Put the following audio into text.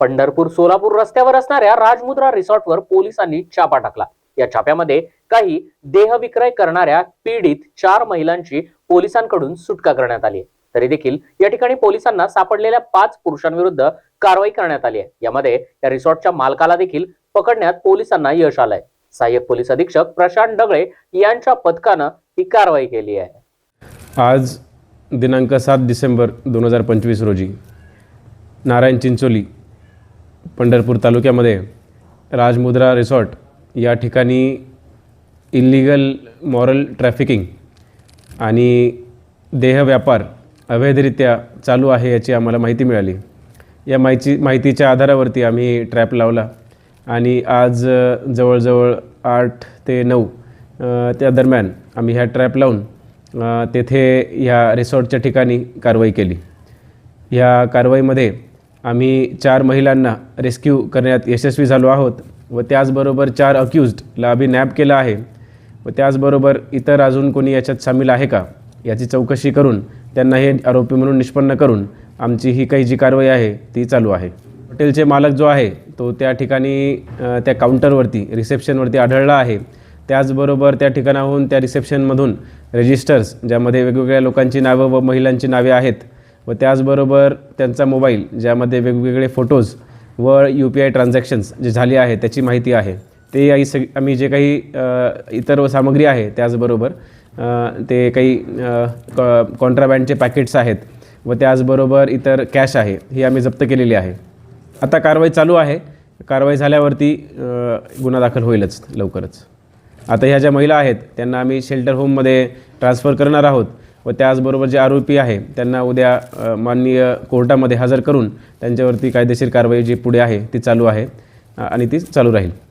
पंढरपूर सोलापूर रस्त्यावर असणाऱ्या राजमुद्रा रिसॉर्टवर पोलिसांनी छापा टाकला. या छाप्यामध्ये काही देहविक्रय करणाऱ्या पीडित चार महिलांची पोलिसांकडून सुटका करण्यात आली आहे. तरी देखील या ठिकाणी पोलिसांना सापडलेल्या पाच पुरुषांविरुद्ध कारवाई करण्यात आली आहे. यामध्ये या रिसॉर्टच्या मालकाला देखील पकडण्यात पोलिसांना यश आलंय. सहाय्यक पोलीस अधीक्षक प्रशांत डगळे यांच्या पथकानं ही कारवाई केली आहे. आज दिनांक सात डिसेंबर दोन हजार पंचवीस रोजी नारायण चिंचोली पंढरपूर तालुक्यामध्ये राजमुद्रा रिसॉर्ट या ठिकाणी इल्लिगल मॉरल ट्रॅफिकिंग आणि देहव्यापार अवैधरित्या चालू आहे याची आम्हाला माहिती मिळाली. या माहिती माहितीच्या आधारावरती आम्ही ट्रॅप लावला आणि आज जवळजवळ आठ ते नऊ त्या दरम्यान आम्ही ह्या ट्रॅप लावून तेथे ह्या रिसॉर्टच्या ठिकाणी कारवाई केली. ह्या कारवाईमध्ये आम्ही चार महिलांना रेस्क्यू करण्यात यशस्वी झालो आहोत व त्याचबरोबर चार अक्युज्डला आम्ही नॅप केलं आहे. व त्याचबरोबर इतर अजून कोणी याच्यात सामील आहे का? याची चौकशी करून त्यांना हे आरोपी म्हणून निष्पन्न करून आमची ही काही जी कारवाई आहे ती चालू आहे. हॉटेलचे मालक जो आहे तो त्या ठिकाणी त्या काउंटरवरती रिसेप्शनवरती आढळला आहे. त्याचबरोबर त्या ठिकाणाहून त्या रिसेप्शनमधून रजिस्टर्स ज्यामध्ये वेगवेगळ्या लोकांची नावं व महिलांची नावे आहेत व त्याचबरोबर त्यांचा मोबाईल ज्यामध्ये वेगवेगळे फोटोज व यू पी आय ट्रान्झॅक्शन्स जे झाले आहे त्याची माहिती आहे. ते आई सग आम्ही जे काही इतर सामग्री आहे त्याचबरोबर ते काही कॉन्ट्राबँडचे पॅकेट्स आहेत व त्याचबरोबर इतर कॅश आहे ही आम्ही जप्त केलेली आहे. आता कारवाई चालू आहे. कारवाई झाल्यावरती गुन्हा दाखल होईलच लवकरच. आता ह्या ज्या महिला आहेत त्यांना आम्ही शेल्टर होममध्ये ट्रान्सफर करणार आहोत. व त्याचबरोबर जे आरोपी आहे त्यांना उद्या माननीय कोर्टामध्ये हजर करून त्यांच्यावरती कायदेशीर कारवाई जी पुढे आहे ती चालू आहे आणि ती चालू राहील.